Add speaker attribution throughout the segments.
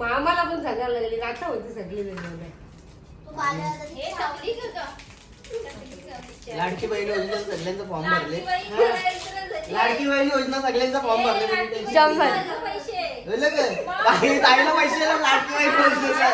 Speaker 1: मग आम्हाला पण सांगायला लागली आता होती सगळी वेगवेगळे
Speaker 2: हे का
Speaker 3: लाडकी बहीण योजना सगळ्यांचा फॉर्म भरले
Speaker 2: लाडकी बहीण योजना
Speaker 3: लाडकी बहीण योजना सगळ्यांचा फॉर्म भरले तुम्ही tension
Speaker 4: जम
Speaker 3: घेऊ
Speaker 4: झालं.
Speaker 3: नका.
Speaker 2: पैसे
Speaker 3: कळलं का? ताई- ताईला पैसे दिले, लाडकी बहीण योजनेचा.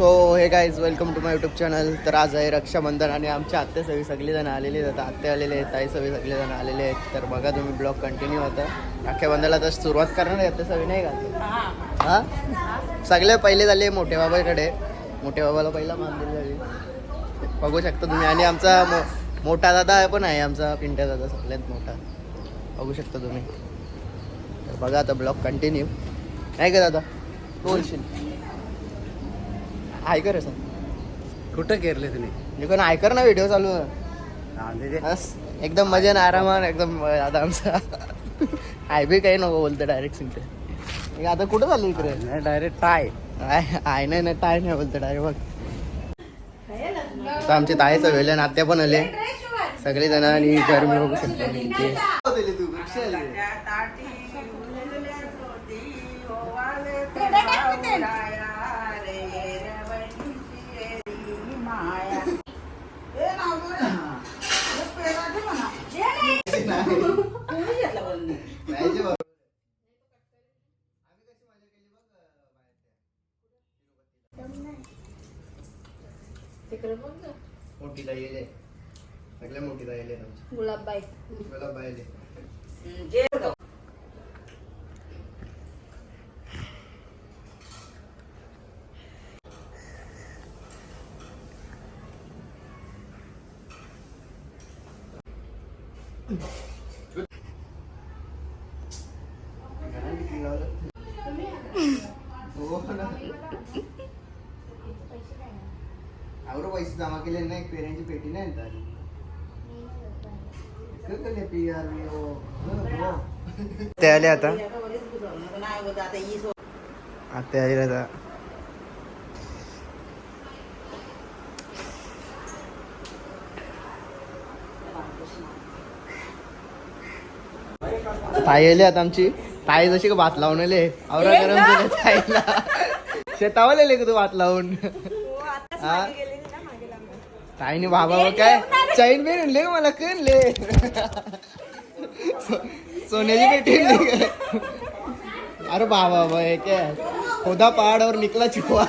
Speaker 3: So hey guys welcome to my YouTube channel तर आज आहे रक्षाबंधन आणि आमच्या आत्या सगळी सगळेजण आलेले आहेत. आता आत्ते आलेले आहेत ताई सवी सगळेजण आलेले आहेत. तर बघा तुम्ही ब्लॉग कंटिन्यू होता रक्षाबंधनाला तर सुरुवात करणार आहे आत्या सगळी नाही का? हां? सगळे पहिले झाले मोठ्या बाबाकडे. मोठ्या बाबाला पहिला मान दिली झाली. बघू शकता तुम्ही. आणि आमचा मो मोठा दादा पण आहे आमचा पिंट्या दादा सगळ्यात मोठा. बघू शकता तुम्ही. तर बघा आता ब्लॉग कंटिन्यू नाही का दादा? बोलशील. ऐकर सर.
Speaker 5: कुठं केरले तुम्ही?
Speaker 3: मी पण ऐकर ना व्हिडिओ चालू आहे. बस एकदम मजेने आरामात एकदम अं, आता आमचा. आय बी काही नको बोलतो डायरेक्ट सिंटे आता कुठं चालू इकडे?
Speaker 5: Direct tie.
Speaker 3: आय आय नाही ना टाय नाही बोलतो डायरेक्ट बघ. आता आमचे ताईचं वेळे नात्या पण आले. सगळे जण आणि गरमी बघू शकतो जे बरोबर.
Speaker 1: तिकडे बघ ना.
Speaker 3: मोठी ताई आले सगळ्या मोठी ताई आले आमची
Speaker 4: गुलाबबाई
Speaker 3: मला बायले हो ना आवडं पैसे जमा केले नाही पेऱ्यांची पेटी नाही आणता आली. इतकं का लेपी यार मी, हो. हो, हो. ते आले आता आता आले आता ताई आली आता आमची ताई जशी का भात लावून आले आवरा गरम ताईला शेतावर आले का तू भात लावून हा? ताईने बाबा बघ काय. चैन बिन आणले का मला कळले सोन्याची पेटी? अरे बाबा बाबा हे काय. खोदा पहाडावर निकला चिकवा.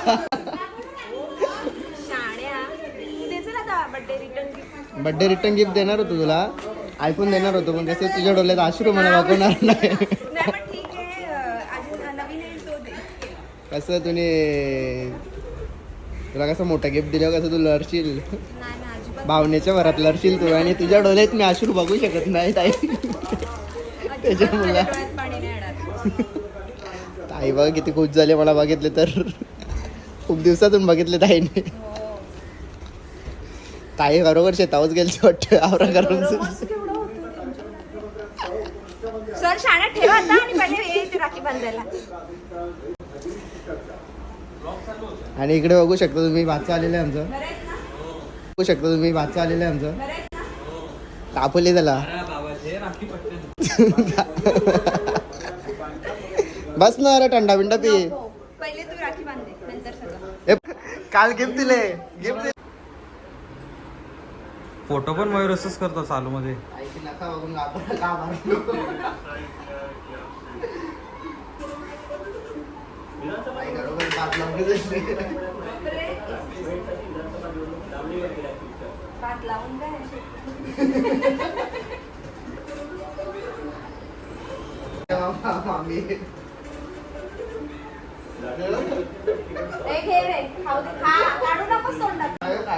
Speaker 3: बर्थडे रिटर्न गिफ्ट देणार होतो तुला. आयफोन देणार होतो पण कसं तुझ्या डोळ्यात अश्रू मला वागवणार नाही. कसं तुम्ही तुला कसं मोठा गिफ्ट दिल्यावर कसं तू लढशील? भावनेच्या भरात लढशील तू आणि तुझ्या डोळ्यात मी अश्रू बघू शकत नाही ताई. त्याच्यामुळे. ताई बघ किती खुश झाले मला बघितले तर. खूप दिवसातून बघितले ताईने. ताई बरोबर शेतावच गेलची वाटतं आवरा करून.
Speaker 4: सर शाळेत ठेवा आणि पहिले येते राखी बांधायला.
Speaker 3: आणि इकडे बघू शकता तुम्ही भातचं आलेलं आहे आमचं. बघू शकता तुम्ही भातचं आलेलं आहे आमचं. तापवले त्याला. बस ना अरे टंडा बिंडा पी.
Speaker 4: पहिले तू राखी बांधते नंतर सगळं.
Speaker 3: ए, काल गिफ्ट दिले गिफ्ट
Speaker 5: फोटो पण मयूर असंच करतो चालू मध्ये
Speaker 3: बघून लावून
Speaker 4: काय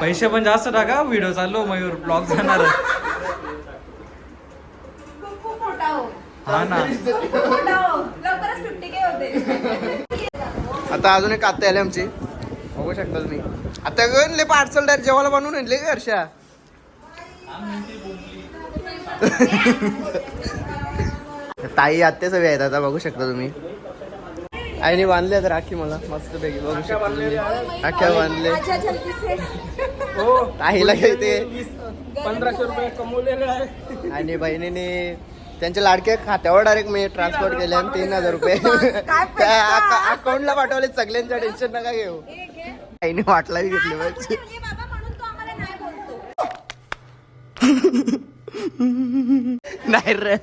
Speaker 5: पैसे पण जास्त टाका व्हिडिओ चाललो मयूर ब्लॉग जाणार.
Speaker 4: खूप खूप मोठा हो.
Speaker 5: हा ना.
Speaker 4: हो.
Speaker 3: आता अजून एक आत्या आली आमची. बघू शकता तुम्ही आता गणले पार्सल डायरेक्ट जेवायला बनवून आणले का हर्षा. ताई आत्या सगळे आहेत आता बघू शकता तुम्ही आईने बांधले आता राखी मला मस्त पैकी बघू शकता तुम्ही राख्या बांधले ताईला घेते
Speaker 6: पंधराशे रुपये कमवलेले आहे
Speaker 3: आणि बहिणीने त्यांच्या लाडक्या खात्यावर डायरेक्ट मी ट्रान्सफर केले आणि तीन हजार रुपये अकाउंटला पाठवले सगळ्यांच्या टेन्शन नका घेऊ आईने वाटला घेतली पाहिजे
Speaker 4: हे बाबा म्हणून तो आम्हाला नाही बोलतो
Speaker 3: नाही रे.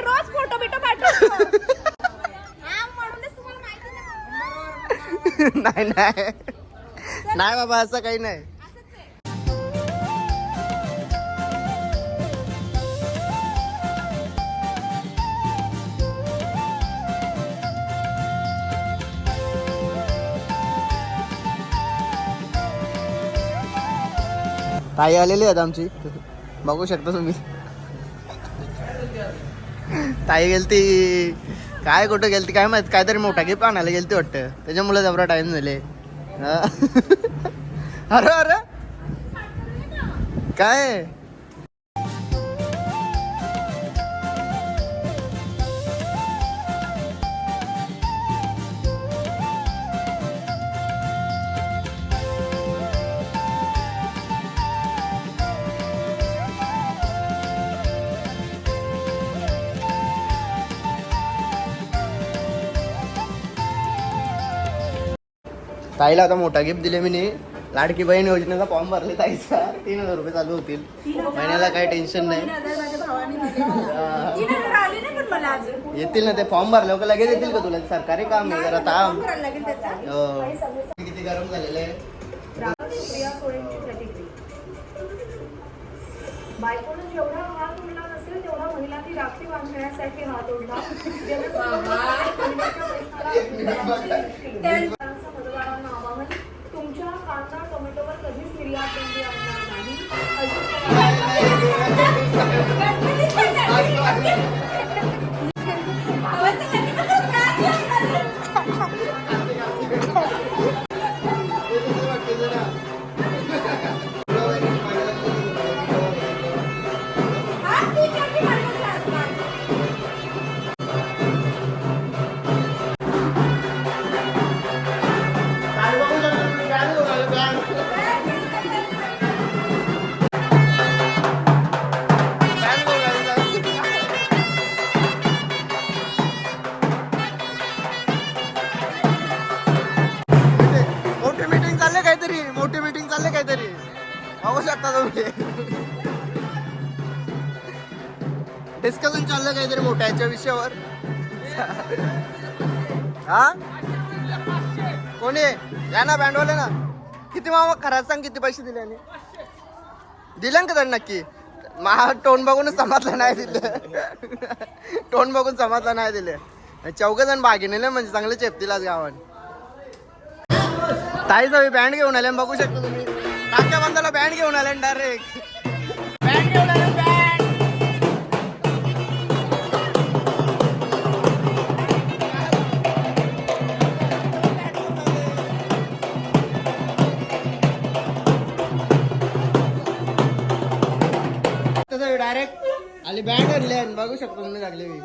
Speaker 4: रोज फोटो बिटो नाही
Speaker 3: नाही नाही. बाबा असं काही नाही. ताई आलेली आहेत आमची. बघू शकता तुम्ही. ताई गेलती काय कुठं गेलती काय माहीत काहीतरी मोठा गिफ्ट आणायला गेलती वाटतं. त्याच्यामुळे जबरा टाइम झाले. अरे अरे. काय? ताईला आता मोठा गिफ्ट दिले मी लाडकी बहीण योजनेचा फॉर्म भरले ताईचा. तीन हजार रुपये चालू होतील. महिन्याला काही टेन्शन नाही. येतील ना ते फॉर्म भरले. का लगेच येतील का तुला? सरकारी काम आहे जरा
Speaker 4: त्याचा
Speaker 3: हो. किती गरम झालेलं आहे.
Speaker 4: बायकोनं जेवढा हात उडला नसेल तेवढा महिलांनी राखी बांधण्यासाठी हात ओढला.
Speaker 3: Thank you. बघू शकता तुम्ही डिस्कशन चाललं काहीतरी मोठ्या याच्या विषयावर. हा? कोणी? या ना बँडवाले ना. किती मामा खरंच सांग किती पैसे दिले आणि दिले का त्यांना नक्की? महा टोन बघूनच समाजला नाही दिलं. टोन बघून समाजला नाही दिले. चौघ जण बागिनेले म्हणजे चांगले चेपतील आज गावात. ताई सगळी बँड घेऊन आले बघू शकतो तुम्ही. टाक्या बंदाला बँड घेऊन आले डायरेक्ट बँड घेऊन आले बँड. डायरेक्ट आली बँड आणले आणि बघू शकतो तुम्ही लागले मी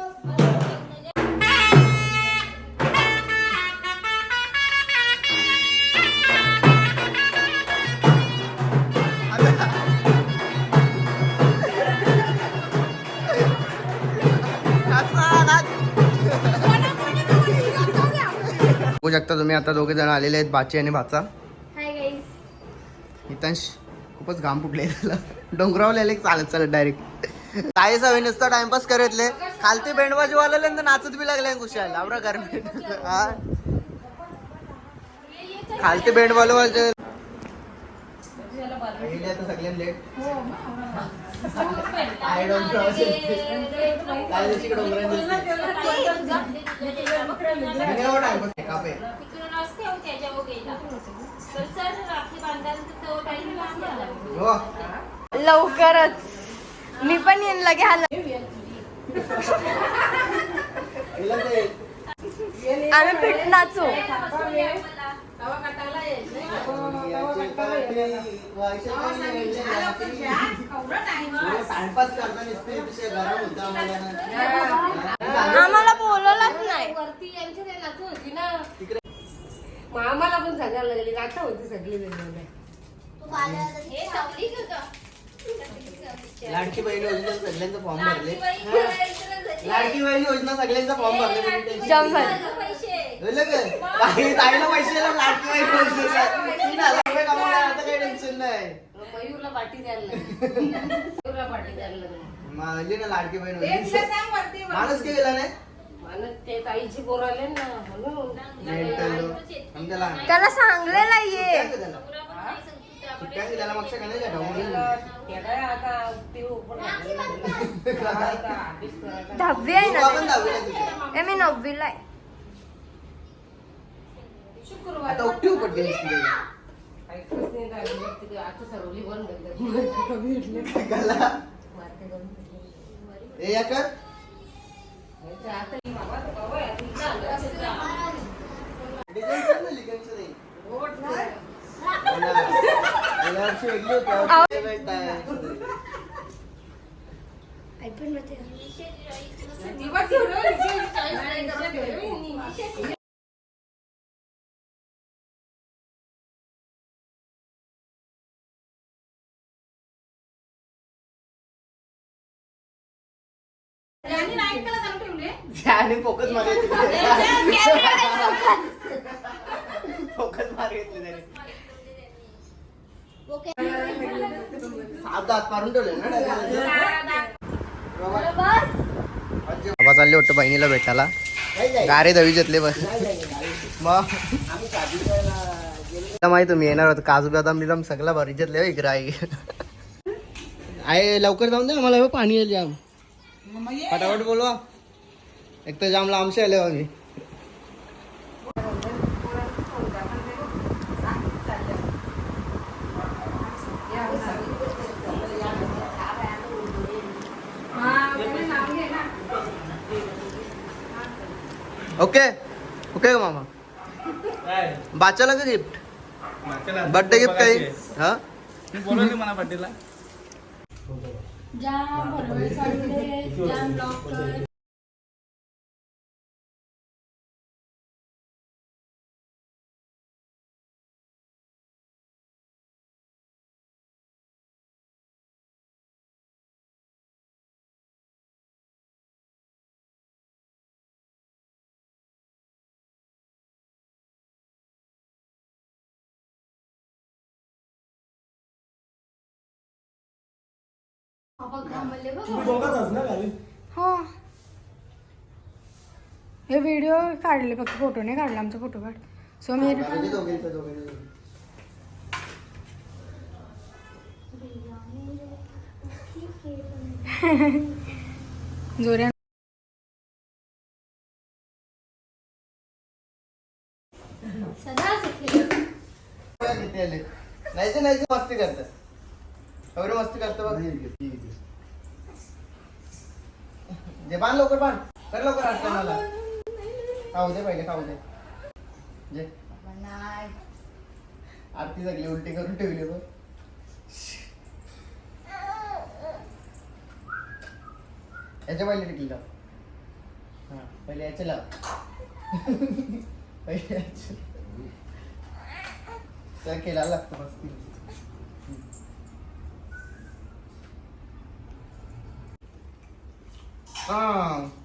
Speaker 3: शकता तुम्ही. आता दोघे जण आलेले आहेत बाची आणि भाचा. हितांश खूपच घाम फुटले. त्याला डोंगरावर आले चालत चालत डायरेक्ट काही सवय नुसतं टाइमपास करतले. खालती बेंडबाजी वाले नाचत बी लागले खुशाल कर हा? खालती बेंड वाले वाजले आता सगळे लेट I don't know. काय दिवशी डोंगरात कापे
Speaker 2: तिकडून असते हो त्याच्या गेला तर
Speaker 3: हो
Speaker 4: हा
Speaker 3: टाइमपास करता नुसते विषय गरम होता आम्हाला.
Speaker 4: आम्हाला बोलवलंच नाही.
Speaker 1: वरती यांच्या ते नाचू होती ना मग आम्हाला पण सांगायला लागली नाचा होती सगळी वेगवेगळे.
Speaker 2: हे का?
Speaker 3: लाडकी बहीण योजना सगळ्यांचा फॉर्म भरले.
Speaker 2: लाडकी बहीण योजना
Speaker 3: सगळ्यांचा फॉर्म भरले. म्हणजे tension नाही.
Speaker 2: पैसे?
Speaker 3: काही ताईला पैसे आता काही टेन्शन नाही.
Speaker 1: मयूरला पाठी द्यायला मयूरला पाठी द्यायला
Speaker 3: लाडकी बहीण माणूस काय गेला नाही त्याला
Speaker 4: सांगलेला ये
Speaker 3: त्याला? मागच्या का नाही
Speaker 1: ते ओपन
Speaker 4: दहावी आहे ना मी नववीला आहे.
Speaker 1: शुक्रवार
Speaker 3: आता उपटी उपट गेलीस तिथे.
Speaker 1: ऐकतच नाही दहावीला. तिथे आता सरवली.
Speaker 3: गला. ए, या कर.
Speaker 1: आता बाबा, बाबा,
Speaker 3: डिझाईन ना, लिगनचं नाही.
Speaker 1: नाही.
Speaker 3: वेगळी होती.
Speaker 1: दिवस एवढं
Speaker 3: त्याने फोकस मारे फोकस. मार घेतले बाबा चालले वाटतं बहिणीला भेटायला. गारे दवी घेतले बस. मग? माहिती तुम्ही येणार होत काजू बदाम बिदाम सगळं भारी घेतले आई आहे लवकर जाऊन दे आम्हाला. हे पाणी येईल जाम. फटाफट बोलवा. एक तर जाम लांबशे आले हो आम्ही ओके ओके मामा. बाच्याला का गिफ्ट बर्थडे गिफ्ट काही? हा?
Speaker 5: बोलवली मला
Speaker 4: हो. हे व्हिडिओ काढले फक्त फोटो नाही काढला आमचा फोटो काढ. सो मी
Speaker 3: दोघींचं, दोघींचं, दोघींचं.
Speaker 4: जोऱ्या
Speaker 2: सदा.
Speaker 3: नाही नाही मस्ती करतात. एवढे मस्ती करतो बघ. जे बांध लवकर बांध. कर लवकर आठ मला खाऊ दे पहिले खाऊ दे. जे आरती सगळी उलटी करून ठेवली बघ. याच्या पहिले टिकली लाव. हा पहिले याचे लाव. पहिले याचे. केला लागतो मस्ती. हा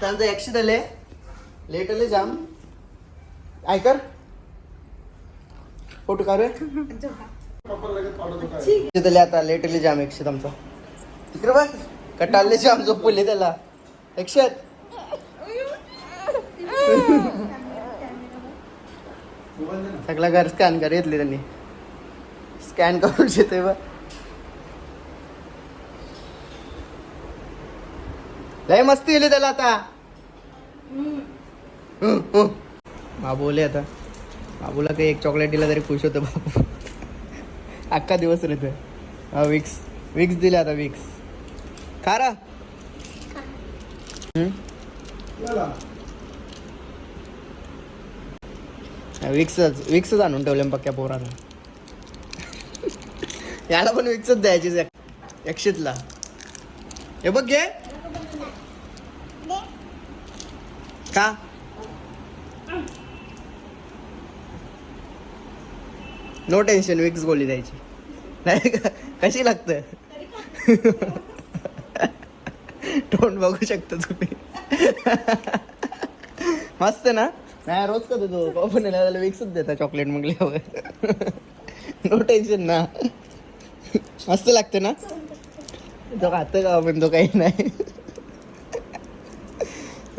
Speaker 3: आता आमचं ॲक्शन आले लेट आले जाम. ऐकर फोटो काढू तिथले आता लेट आले जाम एकशेत आमचा. तिकडे बघ कटाले जाम झोपले त्याला. एकशेत? सगळा घर स्कॅन कर घेतले त्यांनी. स्कॅन करून घेते बघ लय मस्ती गेली त्याला आता. बाबूले आता. बाबूला काही एक चॉकलेट दिला तरी खुश होतो बाबू. अख्खा दिवस रेते हा विक्स विक्स दिले आता विक्स खा रा. विक्सच विक्सच आणून ठेवले पक्क्या पोरानं. याला पण विक्सच द्यायची यक्षितला हे बघ घे. का? नो टेन्शन विक्स गोळी द्यायची. नाही कशी लागतं? तोंड बघू शकता तुम्ही. मस्त ना? नाही रोज का देतो पण त्याला विक्सच देता चॉकलेट मग नो टेन्शन ना. मस्त लागते ना? तो खातं का? पण तो काही नाही.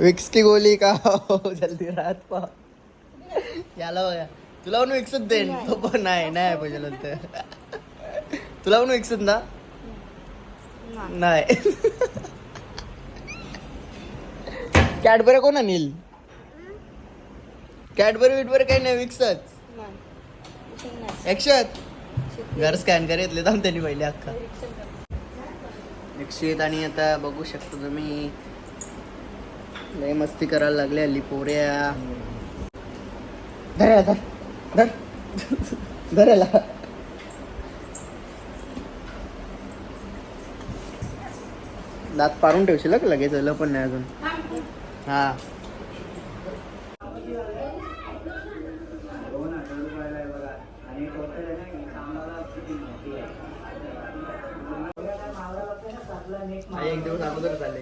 Speaker 3: विक्स की गोली का? हो जल्दी राहत पा. याला बघा. तुला पण विकसत देईन. तो पण नाही नाही पाहिजे तुला पण विकसत ना? नाही. कॅडबरी कोण आणील? कॅडबरी विटबरी काही नाही विकसत. एकशत घर स्कॅन कर येतले थांब त्यांनी पहिले अख्खा. एकशेत आणि आता बघू शकतो तुम्ही. लय मस्ती करायला लागले हल्ली पोऱ्या. धर धर. धर. धर याला. दात पाडून ठेवशील का लगेच? आलं पण नाही अजून. हा. एक दिवस अगोदर झाले